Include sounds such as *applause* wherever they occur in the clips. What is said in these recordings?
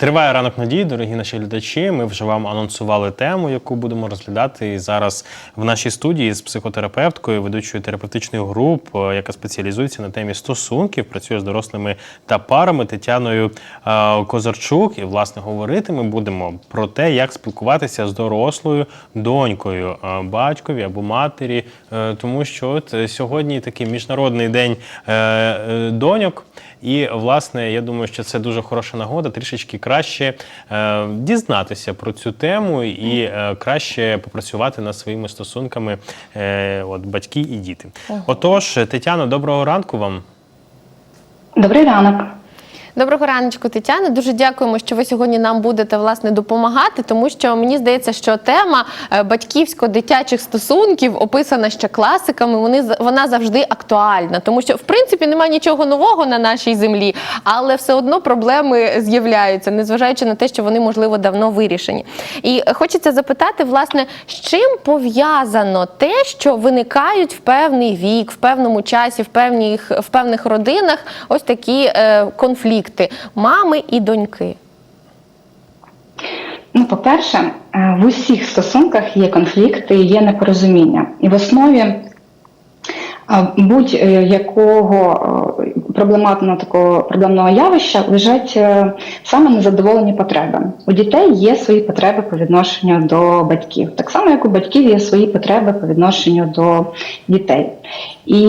Триває ранок надії, дорогі наші глядачі. Ми вже вам анонсували тему, яку будемо розглядати. І зараз в нашій студії з психотерапевткою, ведучою терапевтичних груп, е, яка спеціалізується на темі стосунків, працює з дорослими та парами Тетяною е, Козарчук. І власне говорити ми будемо про те, як спілкуватися з дорослою донькою, е, батькові або матері, тому що от сьогодні такий міжнародний день доньок. І власне, я думаю, що це дуже хороша нагода трішечки краще е, дізнатися про цю тему і е, краще попрацювати над своїми стосунками е, от, батьки і діти. Отож, Тетяна, доброго ранку вам. Добрий ранок. Доброго раночку, Тетяна. Дуже дякуємо, що ви сьогодні нам будете власне допомагати, тому що мені здається, що тема е, батьківсько-дитячих стосунків описана ще класиками. Вони вона завжди актуальна, тому що в принципі немає нічого нового на нашій землі, але все одно проблеми з'являються, незважаючи на те, що вони можливо давно вирішені. І е, хочеться запитати, власне, з чим пов'язано те, що виникають в певний вік, в певному часі, в певних в певних родинах ось такі е, конфлікти мами і доньки. Ну, по-перше, е, в усіх стосунках є конфлікти, є непорозуміння. І в основі е, будь-якого е, проблематного такого проблемного явища лежать е, саме незадоволені потреби. У дітей є свої потреби по відношенню до батьків, так само як у батьків є свої потреби по відношенню до дітей. І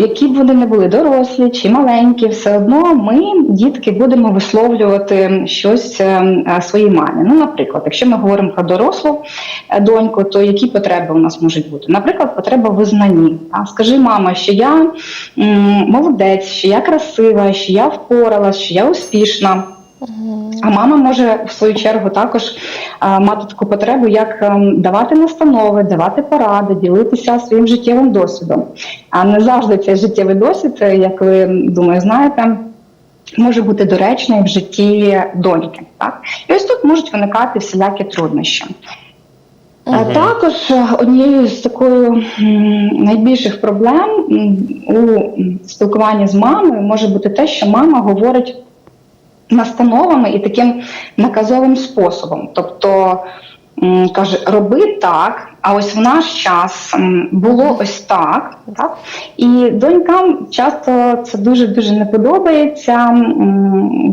які б вони не були дорослі чи маленькі, все одно ми, дітки, будемо висловлювати щось е, е, своїй мамі. Ну, наприклад, якщо ми говоримо про дорослу доньку, то які потреби у нас можуть бути? Наприклад, потреба визнанні. Скажи, мама, що я молодець, що я красива, що я впоралась, що я успішна. А мама може в свою чергу також мати таку потребу, як ем, давати настанови, давати поради, ділитися своїм життєвим досвідом. А не завжди цей життєвий досвід, е, як ви думаю, знаєте. Може бути доречний в житті доньки, так і ось тут можуть виникати всілякі труднощі. Мгм. Також е, однією з такою найбільших проблем у спілкуванні з мамою може бути те, що мама говорить настановами і таким наказовим способом. Тобто каже, роби так, а ось в наш час було ось так. так? І донькам часто це дуже дуже не подобається.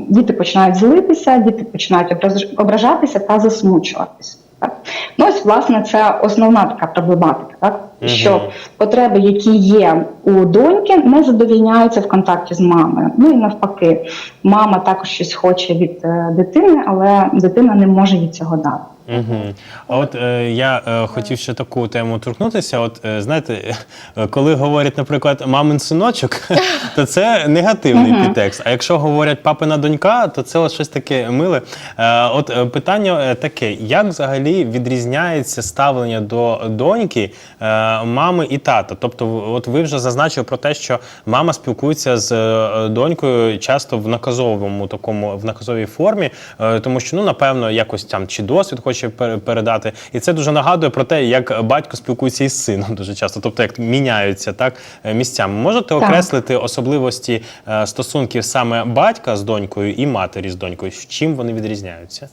Діти починають злитися, діти починають ображатися та засмучуватися. Так? Ну, ось, власне, це основна така проблематика, так? Угу. що потреби, які є у доньки, не задовільняються в контакті з мамою. Ну і навпаки, мама також щось хоче від е, дитини, але дитина не може їй цього дати. Угу. А от е, я е, хотів ще таку тему торкнутися. От е, знаєте, е, *laughs* коли говорять, наприклад, мамин синочок, *laughs* то це негативний підтекст. А якщо говорять папина донька, то це от щось таке миле. Е, от е, питання е, таке: як взагалі відрізняється ставлення до доньки е, мами і тата? Тобто, от ви вже зазначили про те, що мама спілкується з е, донькою часто в наказовому такому в наказовій формі, е, тому що ну напевно якось там чи досвід хоче пер- передати, і це дуже нагадує про те, як батько спілкується із сином дуже часто, тобто як міняються так е, місцями. Можете Так. окреслити особливості е, стосунків саме батька з донькою і матері з донькою? В чим вони відрізняються?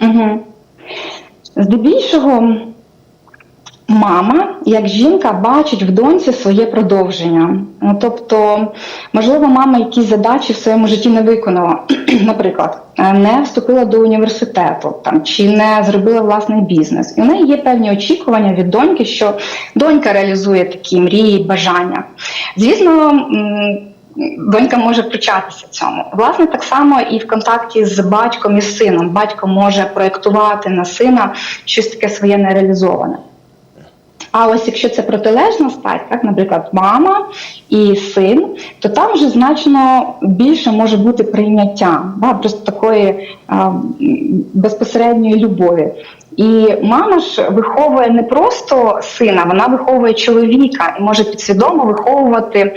Угу. Здебільшого мама, як жінка, бачить в доньці своє продовження. Ну, тобто, можливо, мама якісь задачі в своєму житті не виконала. *clears throat* Наприклад, е, не вступила до університету там, чи не зробила власний бізнес. І в неї є певні очікування від доньки, що донька реалізує такі мрії, бажання. Звісно, Донька може причатися цьому. Власне, так само і в контакті з батьком і з сином. Батько може проєктувати на сина щось таке своє нереалізоване. А ось якщо це протилежна стать, так, наприклад, мама і син, то там вже значно більше може бути прийняття, да, просто такої а, безпосередньої любові. І мама ж виховує не просто сина, вона виховує чоловіка і може підсвідомо виховувати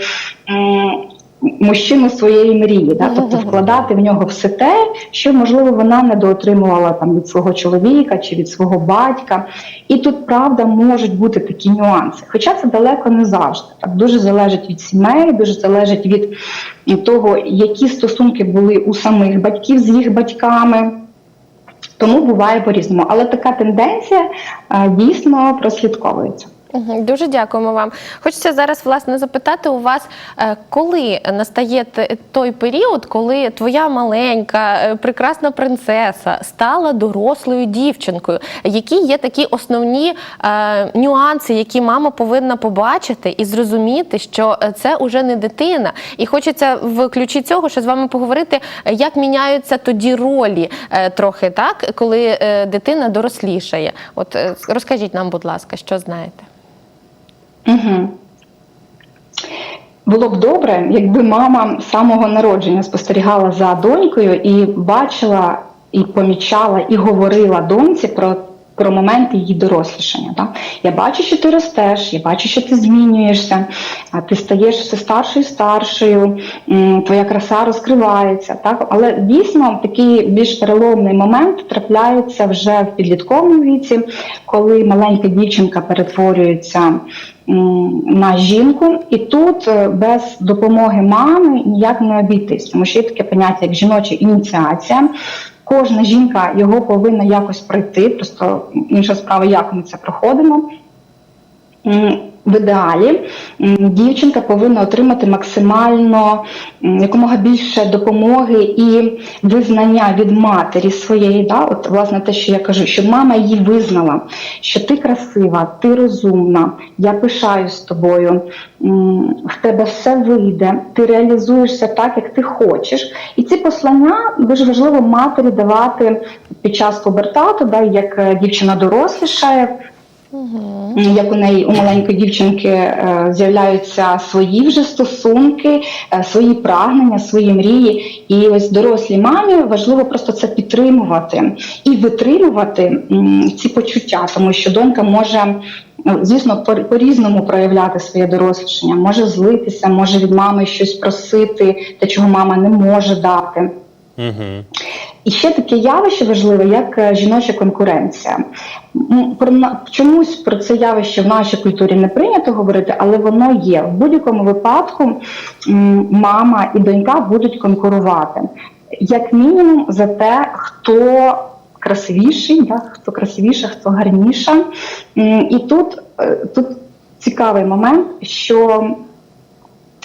мужчину своєї мрії, да? тобто вкладати в нього все те, що можливо вона недоотримувала там від свого чоловіка чи від свого батька. І тут правда можуть бути такі нюанси. Хоча це далеко не завжди. Так дуже залежить від сімей, дуже залежить від того, які стосунки були у самих батьків з їх батьками. Тому буває по-різному. Але така тенденція е, дійсно прослідковується. Дуже дякуємо вам. Хочеться зараз власне запитати у вас, е, коли настає той період, коли твоя маленька е, прекрасна принцеса стала дорослою дівчинкою. Які є такі основні е, нюанси, які мама повинна побачити і зрозуміти, що е, це уже не дитина. І хочеться в ключі цього, що з вами поговорити, як міняються тоді ролі е, трохи, так коли е, дитина дорослішає. От е, розкажіть нам, будь ласка, що знаєте. Угу. Було б добре, якби мама з самого народження спостерігала за донькою і бачила, і помічала, і говорила доньці про. Про момент її дорослішання. Так? Я бачу, що ти ростеш, я бачу, що ти змінюєшся, ти стаєш все старшою і старшою, твоя краса розкривається. Так? Але дійсно такий більш переломний момент трапляється вже в підлітковому віці, коли маленька дівчинка перетворюється на жінку, і тут е, без допомоги мами ніяк не обійтись, тому що є таке поняття як жіноча ініціація. Кожна жінка його повинна якось пройти, просто інша справа, як ми це проходимо. В ідеалі дівчинка повинна отримати максимально якомога більше допомоги і визнання від матері своєї. Да? От, власне, те, що я кажу, щоб мама її визнала, що ти красива, ти розумна, я пишаюсь тобою, в тебе все вийде, ти реалізуєшся так, як ти хочеш. І ці послання дуже важливо матері давати під час пубертату, да, як е, дівчина дорослішає. Як у неї у маленької дівчинки е, з'являються свої вже стосунки, е, свої прагнення, свої мрії. І ось дорослій мамі важливо просто це підтримувати і витримувати ці почуття, тому що донька може. Звісно, по- по-різному проявляти своє дорослішання, може злитися, може від мами щось просити, те, чого мама не може дати. Угу. І ще таке явище важливе, як е, жіноча конкуренція. Про чомусь про це явище в нашій культурі не прийнято говорити, але воно є. В будь-якому випадку мама і донька будуть конкурувати. Як мінімум за те, хто красивіший, да, хто красивіша, хто гарніша. І тут, е, тут цікавий момент, що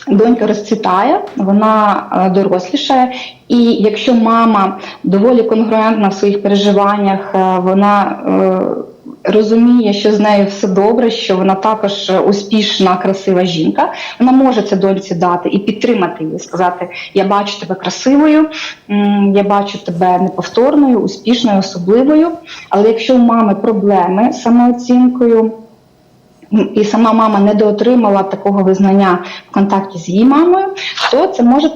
Донька розцвітає, вона е, дорослішає, і якщо мама доволі конгруентна в своїх переживаннях, е, вона е, розуміє, що з нею все добре, що вона також успішна, красива жінка, вона може це доньці дати і підтримати її, сказати: Я бачу тебе красивою, я бачу тебе неповторною, успішною, особливою. Але якщо у мами проблеми з самооцінкою, і сама мама не доотримала такого визнання в контакті з її мамою, то це може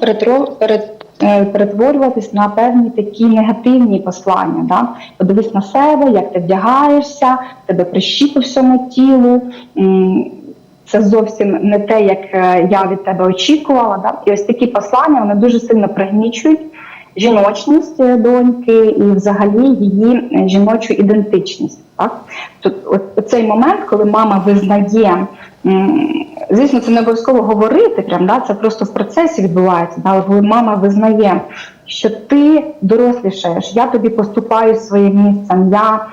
е, перетворюватись на певні такі негативні послання. Да? Подивись на себе, як ти вдягаєшся, тебе прищі по всьому тілу. Це зовсім не те, як е, я від тебе очікувала. Да? І ось такі послання вони дуже сильно пригнічують жіночність доньки і взагалі її е, жіночу ідентичність. Так? Тут цей момент, коли мама визнає, звісно, це не обов'язково говорити, прям, да? це просто в процесі відбувається. Да? Коли мама визнає, що ти дорослішаєш, я тобі поступаю своїм місцем, я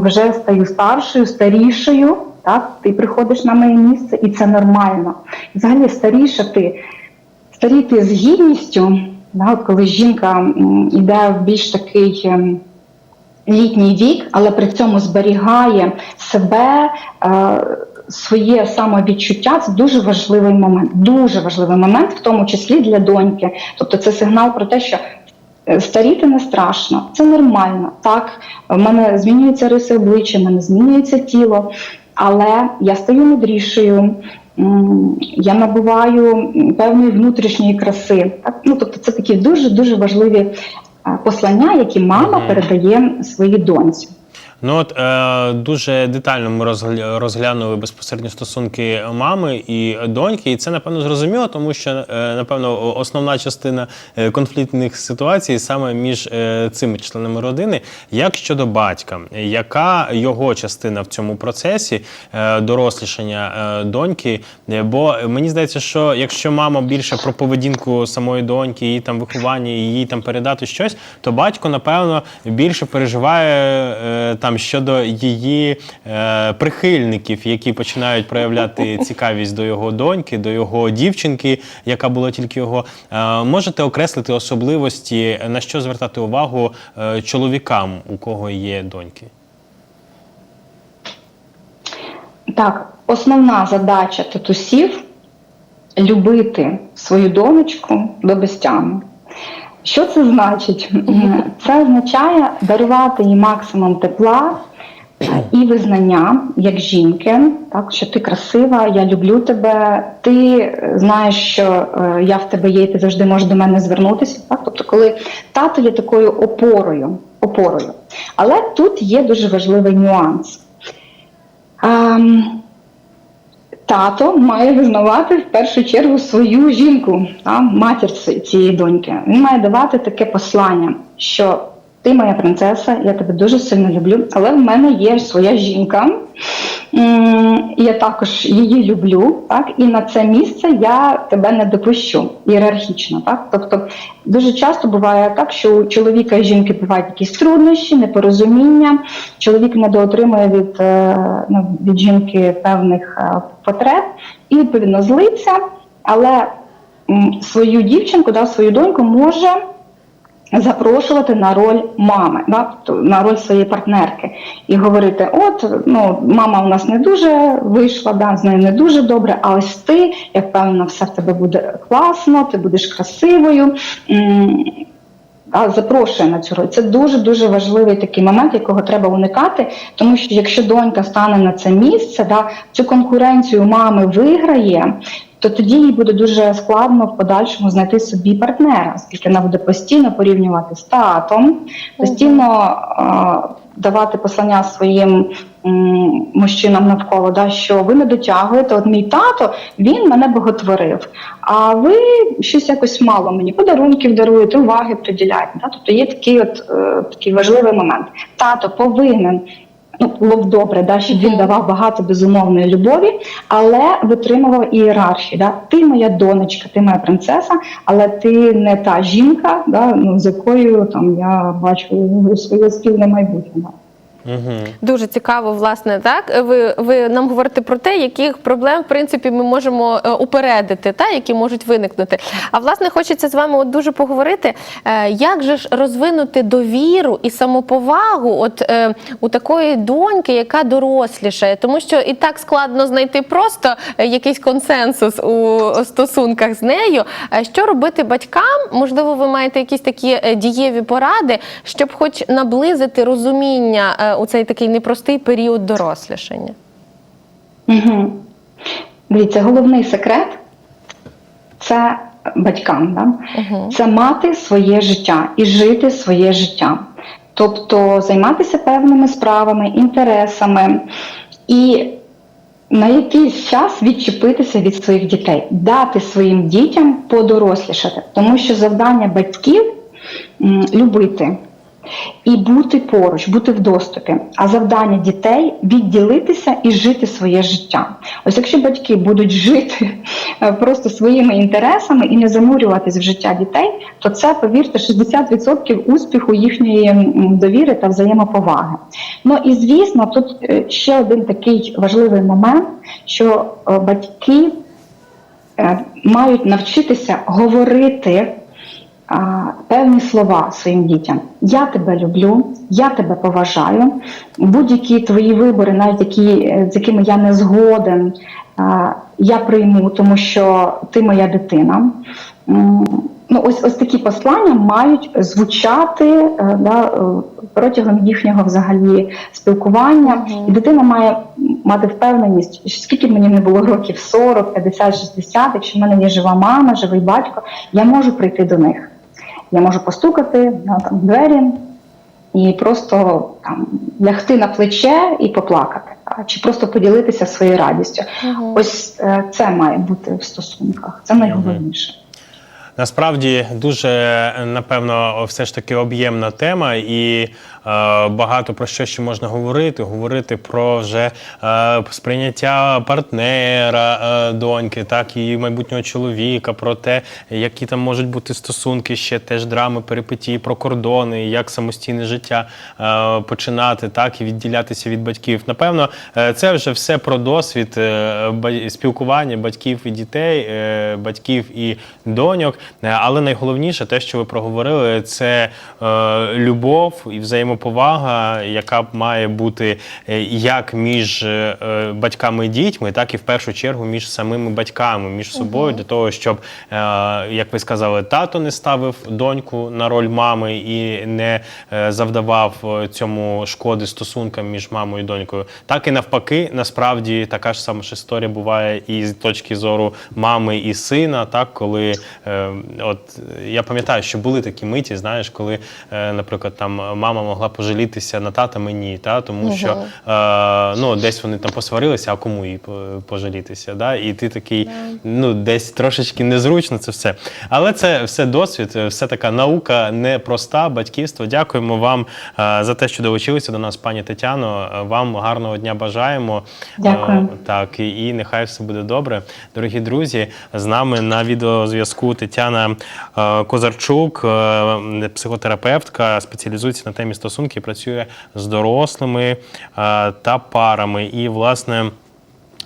вже стаю старшою, старішою, так? ти приходиш на моє місце, і це нормально. Взагалі старішати, старіти з гідністю, да? от коли жінка йде в більш такий. ем, літній вік, але при цьому зберігає себе, е, своє самовідчуття. Це дуже важливий момент. Дуже важливий момент, в тому числі для доньки. Тобто, це сигнал про те, що е, старіти не страшно, це нормально. Так, в мене змінюються риси обличчя, в мене змінюється тіло, але я стаю мудрішою. Я набуваю певної внутрішньої краси. Так? Ну, тобто це такі дуже дуже важливі послання, які мама передає своїй доньці. Ну от е, дуже детально ми розгля- розглянули безпосередньо стосунки мами і доньки, і це напевно зрозуміло, тому що е, напевно основна частина е, конфліктних ситуацій саме між е, цими членами родини. Як щодо батька, яка його частина в цьому процесі е, дорослішання е, доньки? Бо мені здається, що якщо мама більше про поведінку самої доньки, її там виховання, їй там передати щось, то батько, напевно, більше переживає е, там щодо її е, прихильників, які починають проявляти *laughs* цікавість до його доньки, до його дівчинки, яка була тільки його. Е, можете окреслити особливості, на що звертати увагу е, чоловікам, у кого є доньки? Так, основна задача татусів любити свою донечку до безтями. Що це значить? Це означає дарувати їй максимум тепла е, і визнання як жінки, так що ти красива, я люблю тебе, ти е, знаєш, що е, я в тебе є, і ти завжди можеш до мене звернутися. Так? Тобто, коли тато є такою опорою, опорою. Але тут є дуже важливий нюанс. Ем, Тато має визнавати в першу чергу свою жінку, та, матір цієї доньки. Він має давати таке послання, що ти моя принцеса, я тебе дуже сильно люблю, але в мене є своя жінка, я також її люблю, так, і на це місце я тебе не допущу ієрархічно. Так? Тобто дуже часто буває так, що у чоловіка і жінки бувають якісь труднощі, непорозуміння, чоловік недоотримує від, е, ну, від жінки певних е, потреб і відповідно злиться, але свою дівчинку, да, свою доньку може запрошувати на роль мами, да, на роль своєї партнерки, і говорити: от ну мама у нас не дуже вийшла, да, з нею не дуже добре, а ось ти, я впевнена, все в тебе буде класно, ти будеш красивою. Да, запрошує на цю роль. Це дуже дуже важливий такий момент, якого треба уникати, тому що якщо донька стане на це місце, да, цю конкуренцію мами виграє. То тоді їй буде дуже складно в подальшому знайти собі партнера, оскільки вона буде постійно порівнювати з татом, постійно е, давати послання своїм м, мужчинам навколо, да, що ви не дотягуєте. От мій тато він мене боготворив. А ви щось якось мало мені подарунків даруєте, уваги приділяєте. Да? Тобто є такий от е, такий важливий момент. Тато повинен. Ну, було б добре, да, щоб він давав багато безумовної любові, але витримував ієрархію. Да? Ти моя донечка, ти моя принцеса, але ти не та жінка, да, ну, з якою там я бачу своє спільне майбутнє. Да. Угу. Дуже цікаво, власне, так. Ви, ви нам говорите про те, яких проблем, в принципі, ми можемо е, упередити, та, які можуть виникнути. А власне, хочеться з вами от дуже поговорити, е, як же ж розвинути довіру і самоповагу от, е, у такої доньки, яка дорослішає. Тому що і так складно знайти просто якийсь консенсус у стосунках з нею. Що робити батькам? Можливо, ви маєте якісь такі дієві поради, щоб хоч наблизити розуміння у цей такий непростий період дорослішання. Угу. Дивіться, головний секрет це батькам. Да? Угу. Це мати своє життя і жити своє життя. Тобто займатися певними справами, інтересами і на якийсь час відчепитися від своїх дітей, дати своїм дітям подорослішати, тому що завдання батьків любити. І бути поруч, бути в доступі. А завдання дітей відділитися і жити своє життя. Ось якщо батьки будуть жити е, просто своїми інтересами і не занурюватись в життя дітей, то це, повірте, 60% успіху їхньої довіри та взаємоповаги. Ну і звісно, тут е, ще один такий важливий момент, що е, батьки мають навчитися говорити а, певні слова своїм дітям. Я тебе люблю, я тебе поважаю. Будь-які твої вибори, навіть які, е, з якими я не згоден, а, я прийму, тому що ти моя дитина. Ну, ось ось такі послання мають звучати е, да, е, протягом їхнього взагалі спілкування, і дитина має мати впевненість, що скільки б мені не було років 40, 50, 60, якщо в мене є жива мама, живий батько, я можу прийти до них. Я можу постукати на там, двері, і просто там лягти на плече і поплакати, та, чи просто поділитися своєю радістю. Угу. Ось е, це має бути в стосунках. Це найголовніше. Насправді дуже напевно все ж таки об'ємна тема, і багато про що ще можна говорити. Говорити про вже е, сприйняття партнера е, доньки, так і майбутнього чоловіка, про те, які там можуть бути стосунки, ще теж драми, перипетії, про кордони, як самостійне життя е, починати, так і відділятися від батьків. Напевно, е, це вже все про досвід е, спілкування батьків і дітей, е, батьків і доньок. Е, Але найголовніше, те, що ви проговорили, це е, любов і взаємоповага, яка яка бути е, як між е, батьками і дітьми, так і в першу чергу між самими батьками, між собою, для того, щоб, е, як ви сказали, тато не ставив доньку на роль мами і не завдавав цьому шкоди стосункам між мамою і донькою. Так і навпаки, насправді така ж сама ж історія буває і з точки зору мами і сина, так коли от я пам'ятаю, що були такі миті, знаєш, коли, наприклад, там мама могла пожалітися на тата мені, та тому що е, ну десь вони там посварилися, а кому їй пожалітися? Да? І ти такий, ну десь трошечки незручно це все. Але це все досвід, все така наука непроста, батьківство. Дякуємо вам е, за те, що долучилися до нас, пані Тетяно. Вам гарного дня бажаємо. Дякую. Е, Так, і, і нехай все буде добре. Дорогі друзі, з нами на відеозв'язку Тетяна е, Козарчук, е, психотерапевтка, спеціалізується на темі стосунків, працює з дорослими е, та парами. І, власне,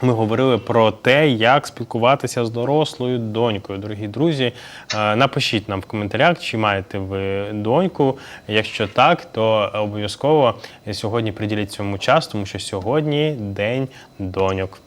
ми говорили про те, як спілкуватися з дорослою донькою. Дорогі друзі, е, напишіть нам в коментарях, чи маєте ви доньку. Якщо так, то обов'язково сьогодні приділіть цьому час, тому що сьогодні день доньок.